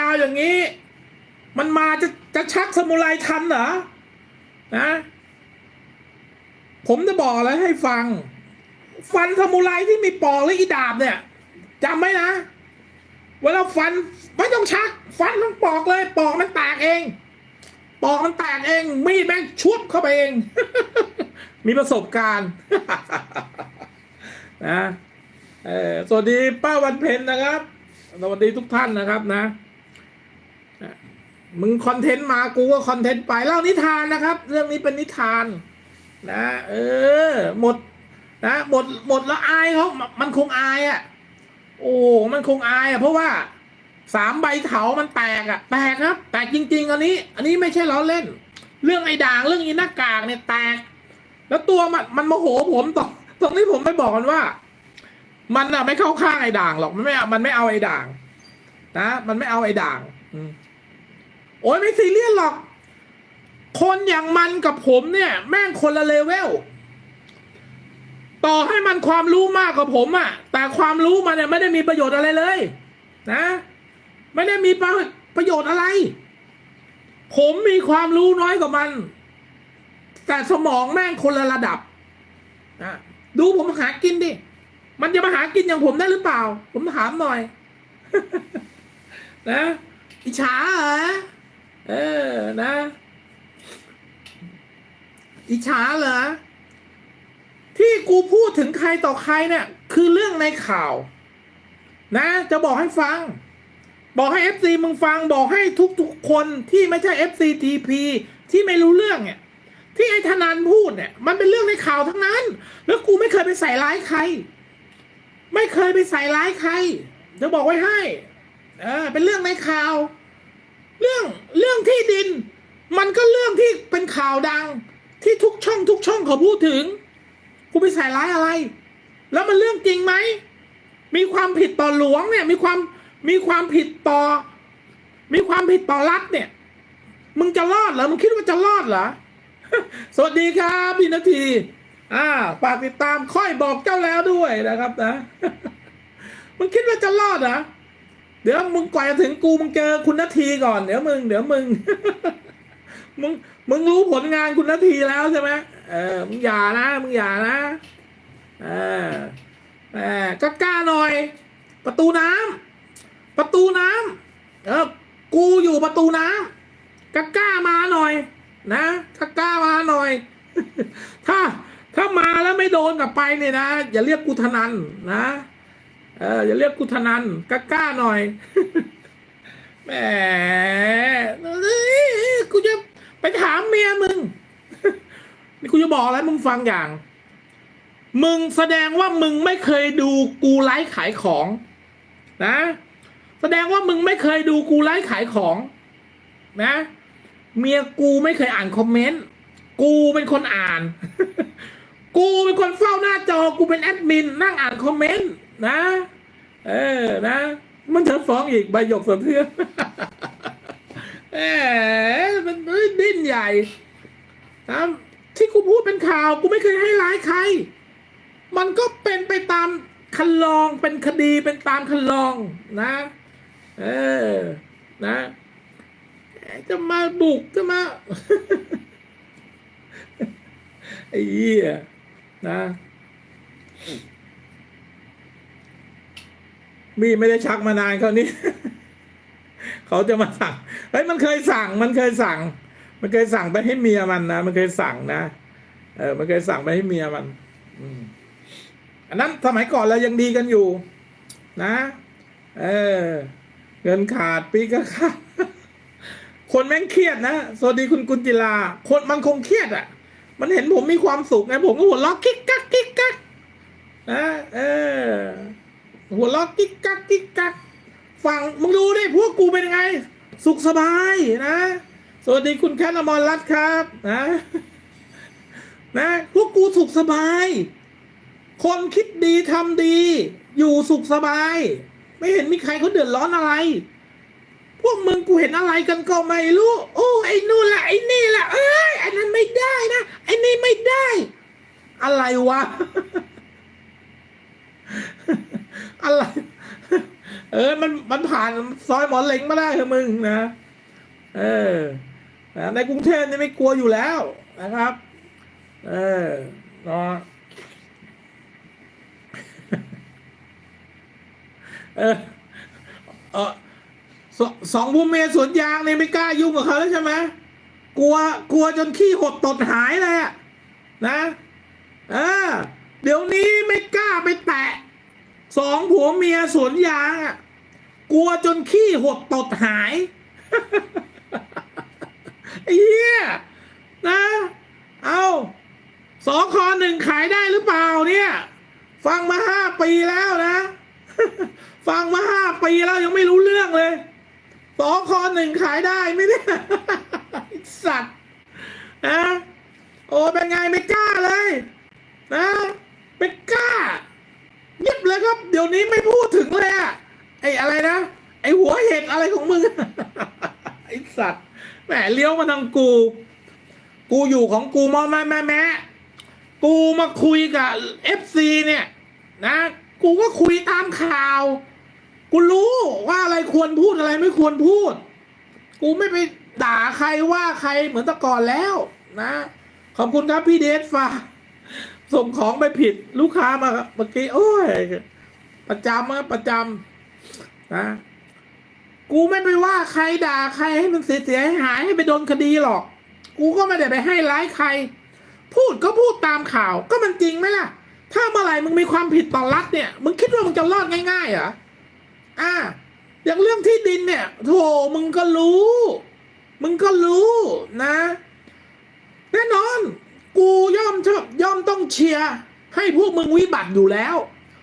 ยาวอย่างนี้ มันมาจะจะชักสมุไรทันเหรอ นะ ผมจะบอกอะไรให้ฟัง ฟันสมุไรที่มีปอกและอีดาบเนี่ยจำไว้นะ เวลาฟันไม่ต้องชัก ฟันต้องปอกเลย ปอกมันแตกเองปอกมันแตกเอง มีดแม่งชุบเข้าไปเอง มีประสบการณ์นะเออสวัสดีป้าวันเพ็ญนะครับ สวัสดีทุกท่านนะครับนะ มึงคอนเทนต์มากูก็คอนเทนต์ไปเล่านิทานนะครับ เรื่องนี้เป็นนิทานนะเออ หมดนะหมดหมดแล้วอายเขามันคงอายอะ โอ้มันคงอายอะ เพราะว่าสามใบเถามันแตกอะแตกครับแตกจริง ๆ อันนี้ อันนี้ไม่ใช่ล้อเล่น เรื่องไอ้ด่างเรื่องอีหน้ากากเนี่ยแตก แล้วตัวมันมันโมโหผมตรงตรงนี้ผมไปบอกมันว่า มันอะไม่เข้าข้างไอ้ด่างหรอกมันไม่อามันไม่เอาไอ้ด่าง นะ มันไม่เอาไอ้ด่าง อืม โอ้ยไม่ซีเรียสหรอก คนอย่างมันกับผมเนี่ย แม่งคนละเลเวล ต่อให้มันความรู้มากกว่าผมอะ่ะ แต่ความรู้มันเนี่ยไม่ได้มีประโยชน์อะไรเลย นะ ไม่ได้มีประประโยชน์อะไร ผมมีความรู้น้อยกว่ามัน แต่สมองแม่งคนละระดับนะดูผมหากินดิ มันจะมาหากินอย่างผมได้หรือเปล่า ผมถามหน่อย นะอิจฉาเหรอ เออนะ อิจฉาเหรอ ที่กูพูดถึงใครต่อใครเนี่ย คือเรื่องในข่าว นะ จะบอกให้ฟัง บอกให้ FC มึงฟัง บอกให้ทุกๆคนที่ไม่ใช่ FC TP ที่ไม่รู้เรื่องเนี่ย ที่ไอ้ธนันพูดเนี่ย มันเป็นเรื่องในข่าวทั้งนั้น แล้วกูไม่เคยไปใส่ร้ายใคร ไม่เคยไปใส่ร้ายใครจะบอกไว้ให้ เออ เป็นเรื่องในข่าว เรื่องเรื่องที่ดิน มันก็เรื่องที่เป็นข่าวดังที่ทุกช่องทุกช่องเขาพูดถึงกูไปใส่ร้ายอะไร แล้วมันเรื่องจริงไหมมีความผิดต่อหลวงเนี่ยมีความมีความผิดต่อ มีความผิดต่อรัฐเนี่ย มึงจะรอดเหรอมึงคิดว่าจะรอดเหรอสวัสดีครับพี่นาทีอ่าฝากติดตามค่อยบอกเจ้าแล้วด้วยนะครับนะมึงคิดว่าจะรอดเหรอ เดี๋ยวมึงกว่าจะถึงกูมึงเจอคุณนาทีก่อนเดี๋ยวมึงเดี๋ยวมึง มึงมึงรู้ผลงานคุณนาทีแล้วใช่ไหมเออมึงอย่านะมึงอย่านะเออแหมก็กล้าหน่อย ประตูน้ำประตูน้ำเออกูอยู่ประตูน้ำก็กล้ามาหน่อย นะก็กล้ามาหน่อย ถ้าถ้ามาแล้วไม่โดนกลับไปเนี่ยนะ อย่าเรียกกูธนันนะ เอออย่าเรียกกูธนันกล้าๆหน่อยแหมกูจะไปถามเมียมึง นี่กูจะบอกอะไรมึงฟังอย่าง มึงแสดงว่ามึงไม่เคยดูกูไลฟ์ขายของนะ แสดงว่ามึงไม่เคยดูกูไลฟ์ขายของ นะ เมียกูไม่เคยอ่านคอมเมนต์กูเป็นคนอ่าน กูเป็นคนเฝ้าหน้าจอ กูเป็นแอดมินนั่งอ่านคอมเมนต์ นะ เออนะ มันจะฟ้องอีกใบหยกสะเทือนแหมมันดิ้นใหญ่นะที่กูพูดเป็นข่าวกูไม่เคยให้ร้ายใคร มันก็เป็นไปตามคันลองเป็นคดีเป็นตามคันลองนะ เออ นะจะมาบุกจะมาไอ้เหี้ยนะ มีไม่ได้ชักมานานเขานี้เขาจะมาสั่งเฮ้ยมันเคยสั่ง มันเคยสั่ง มันเคยสั่งไปให้เมียมันนะมันเคยสั่งนะเออมันเคยสั่งไปให้เมียมันอันนั้นสมัยก่อนเรายังดีกันอยู่ นะ เออเงินขาดปีก็ขาดคนแม่งเครียดนะสวัสดีคุณกุญจิลา คนมันคงเครียดอะ มันเห็นผมมีความสุขไงผมก็หัวเราะกิ๊กกักกิ๊กกักนะเออ หัวเราะกิ๊กกักกิ๊กกักฟังมึงดูดิพวกกูเป็นยังไง สุขสบายนะ สวัสดีคุณแคทอมรรัตครับนะนะพวกกูสุขสบาย คนคิดดีทำดี อยู่สุขสบาย ไม่เห็นมีใครเขาเดือดร้อนอะไร พวกมึงกูเห็นอะไรกันก็ไม่รู้โอ้ไอ้นู่นละไอ้นี่ละเอ้ยไอ้นั้นไม่ได้นะไอ้นี่ไม่ได้ อะไรวะ อะไร เออ มันมันผ่านซอยหมอนเหล็งมาได้เถอะมึงนะ เออนะในกรุงเทพนี่ไม่กลัวอยู่แล้วนะครับ เออเนาะเออเออสสองบูมเมยสวนยางเนี่ยไม่กล้ายุ่งกับเขาแล้วใช่ไหมกลัวกลัวจนขี้หดตดหายเลยนะเออเดี๋ยวนี้ไม่กล้าไปแตะ สองผัวเมียสวนยางอะกลัวจนขี้หดตดหายเหี้ยนะ เอาสอคอหนึ่งขายได้หรือเปล่าเนี่ย ฟังมาห้าปีแล้วนะ ฟังมาห้าปีแล้วยังไม่รู้เรื่องเลยสอคอหนึ่งขายได้ไหมเนี่ยไอ้สัตว์นะโอ้เป็นไงไม่กล้าเลย นะไม่กล้า เงียบเลยครับ เดี๋ยวนี้ไม่พูดถึงเลยอะไอ้อะไรนะ ไอ้หัวเห็ดอะไรของมึง ไอ้สัตว์แหมเลี้ยวมาทางกู กูอยู่ของกูมอแม่แม่แม่กูมาคุยกับเอฟซีเนี่ย นะ กูก็คุยตามข่าว กูรู้ว่าอะไรควรพูดอะไรไม่ควรพูด กูไม่ไปด่าใครว่าใครเหมือนแตะก่อนแล้ว นะ ขอบคุณครับพี่เดชฟ้า ส่งของไปผิดลูกค้ามาเมื่อกี้โอ้ยประจำอะประจำนะกูไม่ไปว่าใครด่าใครให้มันเสียเสียหายให้ไปโดนคดีหรอก กูก็ไม่ได้ไปให้ร้ายใคร พูดก็พูดตามข่าว ก็มันจริงไหมล่ะ ถ้าเมื่อไหร่มึงมีความผิดต่อรัฐเนี่ย มึงคิดว่ามึงจะรอดง่ายๆเหรออ่าอย่างเรื่องที่ดินเนี่ยโธ่มึงก็รู้ มึงก็รู้นะ แน่นอน กูย่อมชอบย่อมต้องเชียร์ให้พวกมึงวิบัติอยู่แล้ว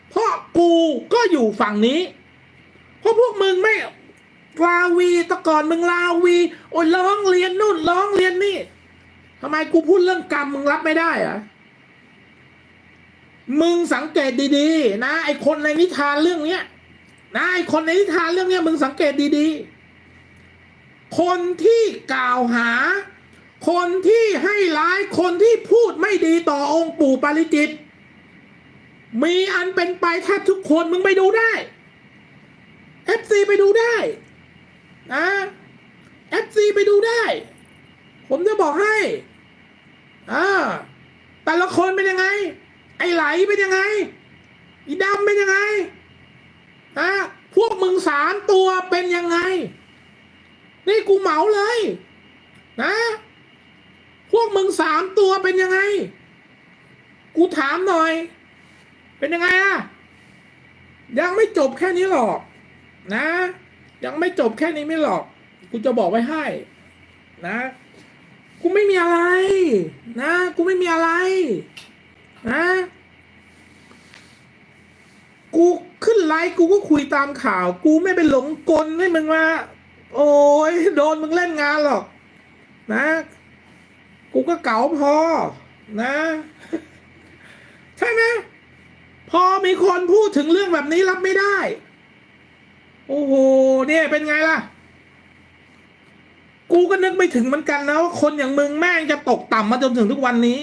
เพราะกูก็อยู่ฝั่งนี้ เพราะพวกมึงไม่ลาวีตะก่อนมึงลาวีโอ้ยร้องเรียนนู่นร้องเรียนนี่ทำไมกูพูดเรื่องกรรมมึงรับไม่ได้อะมึงสังเกตดีๆ นะ ไอคนในนิทานเรื่องเนี้ยนะไอคนในนิทานเรื่องเนี้ยมึงสังเกตดีๆ คนที่กล่าวหา คนที่ให้ร้ายคนที่พูดไม่ดีต่อองค์ปู่ปาริจิต มีอันเป็นไปแทบทุกคนมึงไปดูได้ FC ไปดูได้นะ FC ไปดูได้ ผมจะบอกให้อ่าแต่ละคนเป็นยังไง ไอ้ไหลเป็นยังไง อีดำเป็นยังไงอะพวกมึงสามตัวเป็นยังไง นี่กูเหมาเลย นะ วกมึงสามตัวเป็นยังไง กูถามหน่อย เป็นยังไงอะยังไม่จบแค่นี้หรอก นะ ยังไม่จบแค่นี้ไม่หรอก กูจะบอกไว้ให้ นะ กูไม่มีอะไร นะ กูไม่มีอะไร นะ กูขึ้นไลฟ์กูก็คุยตามข่าว กูไม่ไปหลงกลให้มึงมาโอ้ยโดนมึงเล่นงานหรอก นะ กูก็เก๋าพอนะ ใช่ไหมพอมีคนพูดถึงเรื่องแบบนี้รับไม่ได้ โอ้โหเนี่ยเป็นไงล่ะ กูก็นึกไม่ถึงเหมือนกันนะว่าคนอย่างมึงแม่งจะตกต่ำมาจนถึงทุกวันนี้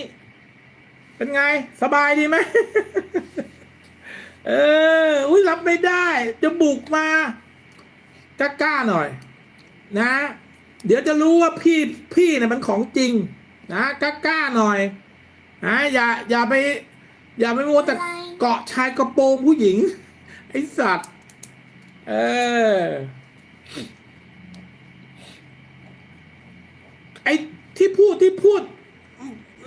เป็นไง สบายดีไหมเออ อุ้ยรับไม่ได้ จะบุกมากล้าๆหน่อย นะ เดี๋ยวจะรู้ว่าพี่พี่เนี่ยมันของจริง นะกล้าๆหน่อยนะอย่าอย่าไป อย่าไปมัวแต่เกาะชายกระโปรงผู้หญิง ไอสัตว์ เออไอ้ที่พูดที่พูด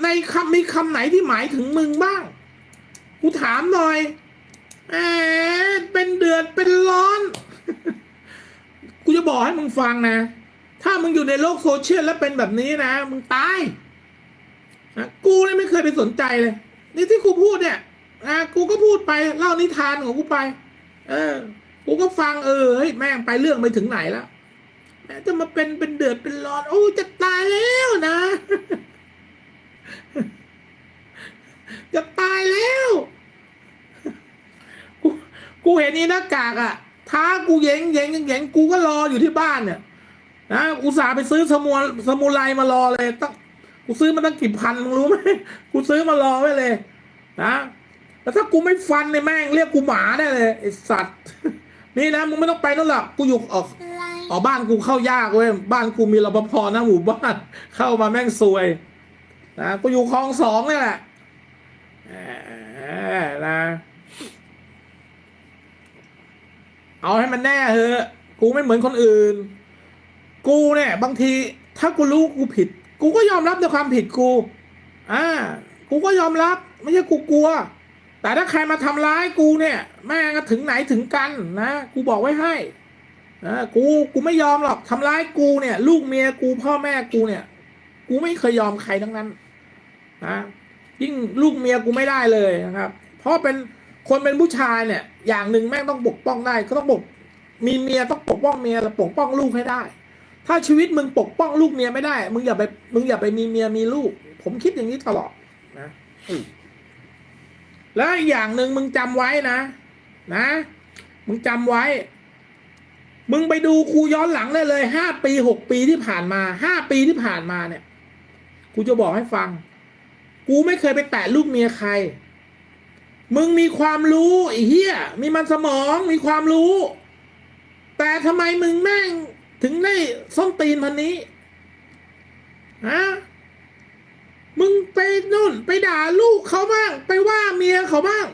ในคำมีคำไหนที่หมายถึงมึงบ้าง กูถามหน่อยแหมเป็นเดือดเป็นร้อน กูจะบอกให้มึงฟังนะ ถ้ามึงอยู่ในโลกโซเชียลแล้วเป็นแบบนี้นะ มึงตาย นะกูเนี่ยไม่เคยไปสนใจเลย นี่ที่กูพูดเนี่ยนะกูก็พูดไปเล่านิทานของกูไป เออ กูก็ฟังเออเฮ้ยแม่งไปเรื่องไปถึงไหนแล้วแม่งจะมาเป็นเป็นเดือดเป็นร้อนโอ้จะตายแล้วนะ จะตายแล้ว กูกูเห็นนี่หน้ากากอะท้ากูเย้งเย้งเย้งกูก็รออยู่ที่บ้านเนี่ยนะอุตส่าห์ไปซื้อสมุนสมุไรมารอเลยตั้ง กูซื้อมาตั้งกี่พันมึงรู้ไหมกูซื้อมารอไว้เลยนะแล้วถ้ากูไม่ฟันในยแม่งเรียกกูหมาได้เลยไอสัตว์ นี่นะมึงไม่ต้องไปนั่นหรอกกูอยู่ออกออกบ้านกูเข้ายากเว้ยบ้านกูมีรปภนะหมู่บ้านเข้ามาแม่งซวยนะกูอยู่คลองสองนี่แหละแหมนะเอาให้มันแน่เถอะกูไม่เหมือนคนอื่น กูเนี่ย บางที ถ้ากูรู้กูผิด กูก็ยอมรับในความผิดกู อ่า กูก็ยอมรับไม่ใช่กูกลัว แต่ถ้าใครมาทำร้ายกูเนี่ย แม่งก็ถึงไหนถึงกันนะ กูบอกไว้ให้นะกู กูไม่ยอมหรอกทำร้ายกูเนี่ย ลูกเมียกูพ่อแม่กูเนี่ย กูไม่เคยยอมใครทั้งนั้นนะ ยิ่งลูกเมียกูไม่ได้เลยนะครับ เพราะเป็นคนเป็นผู้ชายเนี่ย อย่างหนึ่งแม่งต้องปกป้องได้ก็ต้องปกมีเมียต้องปกป้องเมียและปกป้องลูกให้ได้ ถ้าชีวิตมึงปกป้องลูกเมียไม่ได้ มึงอย่าไป มึงอย่าไปมีเมียมีลูก ผมคิดอย่างนี้ตลอดนะแล้วอีกอย่างหนึ่งมึงจำไว้นะนะ มึงจำไว้ มึงไปดูครูย้อนหลังได้เลยห้าปีหกปีที่ผ่านมาห้าปีที่ผ่านมาเนี่ยกูจะบอกให้ฟัง กูไม่เคยไปแตะลูกเมียใคร มึงมีความรู้ไอ้เหี้ยมีมันสมองมีความรู้ แต่ทำไมมึงแม่ง ถึงได้ส้นตีนพันนี้ฮะมึงไปนู่น ไปด่าลูกเขาบ้าง ไปว่าเมียเขาบ้าง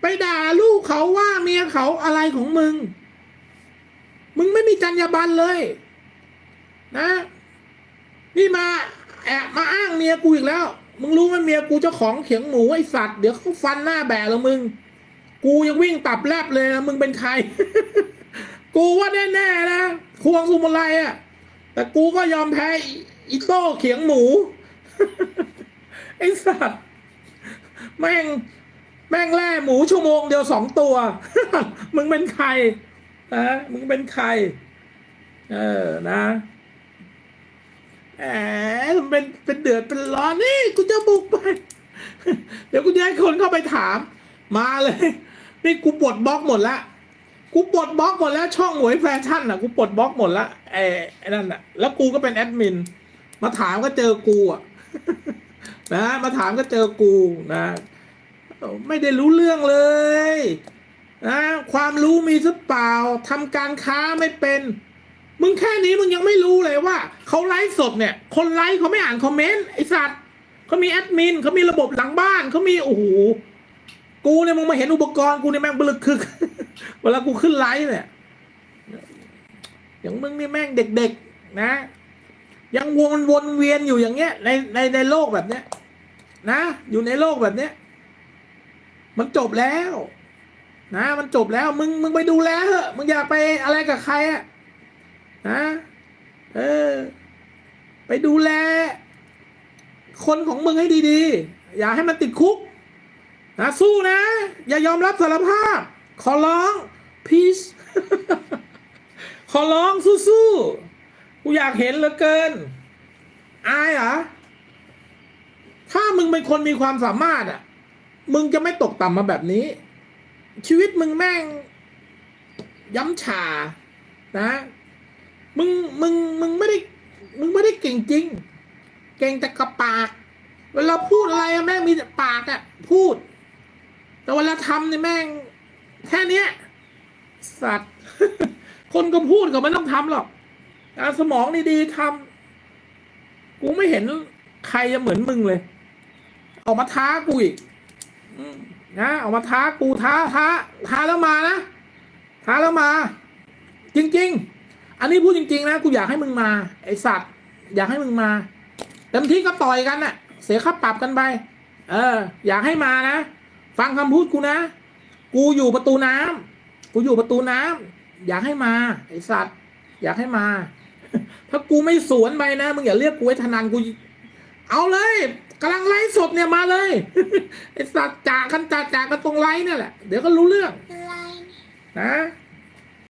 ไปด่าลูกเขาว่าเมียเขาอะไรของมึง มึงไม่มีจรรยาบรรณเลย นะ นี่มาแอบมาอ้างเมียกูอีกแล้ว มึงรู้ไหมเมียกูเจ้าของเขียงหมูไอสัตว์เดี๋ยวเขาฟันหน้าแบะแล้วมึง กูยังวิ่งตับแลบเลยนะมึงเป็นใคร กูว่าแน่ๆนะควงสุมาลัยอะ แต่กูก็ยอมแพ้อีอีโต้เขียงหมู ไอสัตว์แม่ง แม่งแล่หมูชั่วโมงเดียวสองตัว มึงเป็นใครนะมึงเป็นใคร เออนะแหมเป็นเป็นเดือดเป็นร้อนนี่กูจะบุกไป เดี๋ยวกูจะให้คนเข้าไปถาม มาเลย นี่กูปลดบล็อกหมดละ กูปลดบล็อกหมดแล้วช่องหวยแฟชั่นอะกูปลดบล็อกหมดละไอ้ไอ้นั่นอะแล้วกูก็เป็นแอดมิน มาถามก็เจอกูอะนะ มาถามก็เจอกูนะ ไม่ได้รู้เรื่องเลยนะความรู้มีสักเปล่าทำการค้าไม่เป็น มึงแค่นี้มึงยังไม่รู้เลยว่าเขาไลฟ์สดเนี่ย คนไลฟ์เขาไม่อ่านคอมเมนต์ไอสัตว์เขามีแอดมินเขามีระบบหลังบ้านเขามีโอ้โหกูเนี่ยมึงมาเห็นอุปกรณ์กูเนี่ยแม่งบลึกคึก เวลากูขึ้นไลฟ์เนี่ย อย่างมึงนี่แม่งเด็กๆนะ ยังวนวนเวียนอยู่อย่างเงี้ยในในในโลกแบบเนี้ย นะ อยู่ในโลกแบบเนี้ย มันจบแล้ว นะ มันจบแล้ว มึงมึงไปดูแลเถอะมึงอย่าไปอะไรกับใครอะนะเออ ไปดูแล คนของมึงให้ดีๆ อย่าให้มันติดคุกนะสู้นะ อย่ายอมรับสารภาพ ขอร้องพีซขอร้องสู้ๆ กูอยากเห็นเหลือเกิน อายเหรอ ถ้ามึงเป็นคนมีความสามารถอะ มึงจะไม่ตกต่ำมาแบบนี้ ชีวิตมึงแม่ง ย้ำฉานะ มึง มึง มึงไม่ได้ มึงไม่ได้เก่งจริง เก่งแต่กับปาก เวลาพูดอะไรแม่งมีแต่ปากอะ พูด แต่เวลาทำเนี่ยแม่ง แค่นี้สัตว์ คนก็พูดก็ไม่ต้องทำหรอกสมองดีๆทำกูไม่เห็นใครจะเหมือนมึงเลย ออกมาท้ากูอีกนะออกมาท้ากูท้าท้าท้าแล้วมานะท้าแล้วมา จริง ๆ อันนี้พูดจริง ๆ นะกูอยากให้มึงมา ไอสัตว์ อยากให้มึงมาเต็มที่ก็ต่อยกันน่ะ เสียค่าปรับกันไป เออ อยากให้มานะ ฟังคำพูดกูนะ กูอยู่ประตูน้ำกูอยู่ประตูน้ำอยากให้มา ไอสัตว์ อยากให้มา ถ้ากูไม่สวนไปนะมึงอย่าเรียกกูไอ้ธนันกูเอาเลยกำลังไลฟ์สดเนี่ยมาเลยไอสัตว์จากกันจากจากกันตรงไลฟ์เนี่ยแหละ เดี๋ยวก็รู้เรื่องนะ